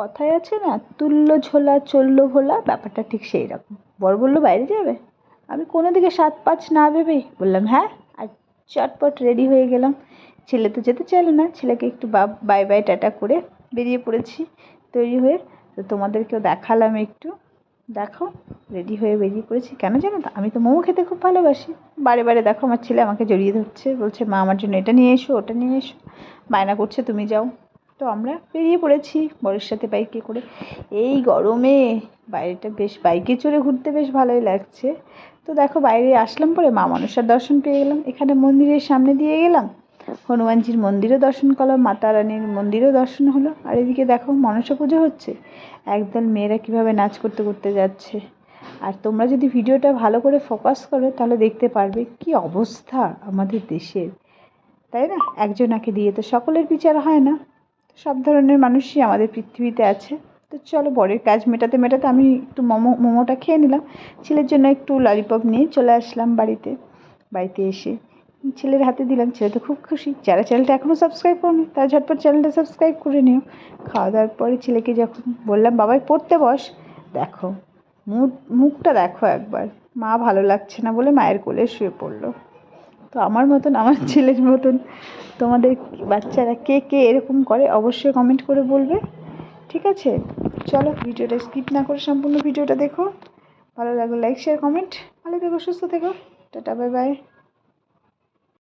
কথায় আছে না, তুল্য ঝোলা চলল ভোলা, ব্যাপারটা ঠিক সেই রকম। বর বলল, বাইরে যাবে? আমি কোনো দিকে সাত পাঁচ না ভেবেই বললাম হ্যাঁ? আর চটপট রেডি হয়ে গেলাম। ছেলে তো যেতে চাইলো না, ছেলেকে একটু বাই বাই, টাটা করে বেরিয়ে পড়েছি তৈরি হয়ে। তো তোমাদেরকেও দেখালাম একটু। দেখো, রেডি হয়ে বেরিয়ে পড়েছি। কেন জানো তো, আমি তো মোমো খেতে খুব ভালোবাসি। বারে বারে দেখো, আমার ছেলে আমাকে জড়িয়ে ধরছে। বলছে, মা, আমার জন্য এটা নিয়ে এসো, ওটা নিয়ে এসো। বায়না করছে, তুমি যাও। তো আমরা বেরিয়ে পড়েছি। বরের সাথে বাইকে করে। এই গরমে বাইরেটা বেশ, বাইকে চড়ে ঘুরতে বেশ ভালোই লাগছে। তো দেখো বাইরে আসলাম পরে মা মনসার দর্শন পেয়ে গেলাম। এখানে মন্দিরের সামনে দিয়ে গেলাম। হনুমানজির মন্দিরও দর্শন করলাম মাতা রানীর মন্দিরও দর্শন হলো। আর এদিকে দেখো মনসা পুজো হচ্ছে। একদল মেয়েরা কীভাবে নাচ করতে করতে যাচ্ছে। আর তোমরা যদি ভিডিওটা ভালো করে ফোকাস করো, তাহলে দেখতে পারবে কি অবস্থা আমাদের দেশের। তাই না? একজনাকে দিয়ে তো সকলের বিচার হয় না। সব ধরনের মানুষই আমাদের পৃথিবীতে আছে। তো চলো বরের কাজ মেটাতে মেটাতে আমি একটু মোমো মোমোটা খেয়ে নিলাম। ছেলের জন্য একটু ললিপপ নিয়ে চলে আসলাম বাড়িতে। বাড়িতে এসে ছেলের হাতে দিলাম। ছেলে তো খুব খুশি। যারা চ্যানেলটা এখনও সাবস্ক্রাইব করনি তারা ঝটপট চ্যানেলটা সাবস্ক্রাইব করে নিও। খাওয়া দাওয়ার পরে ছেলেকে যখন বললাম বাবাই পড়তে বস। দেখো মুখ মুখটা দেখো একবার। মা ভালো লাগছে না বলে মায়ের কোলে শুয়ে পড়ল। তো আমার মতন আমার ছেলের মতন তোমাদের বাচ্চারা কে কে এরকম করে অবশ্যই কমেন্ট করে বলবে। ঠিক আছে? চলো ভিডিওটা স্কিপ না করে সম্পূর্ণ ভিডিওটা দেখো। ভালো লাগলে লাইক শেয়ার কমেন্ট ভালো থেকো, সুস্থ থেকো। Tata bye bye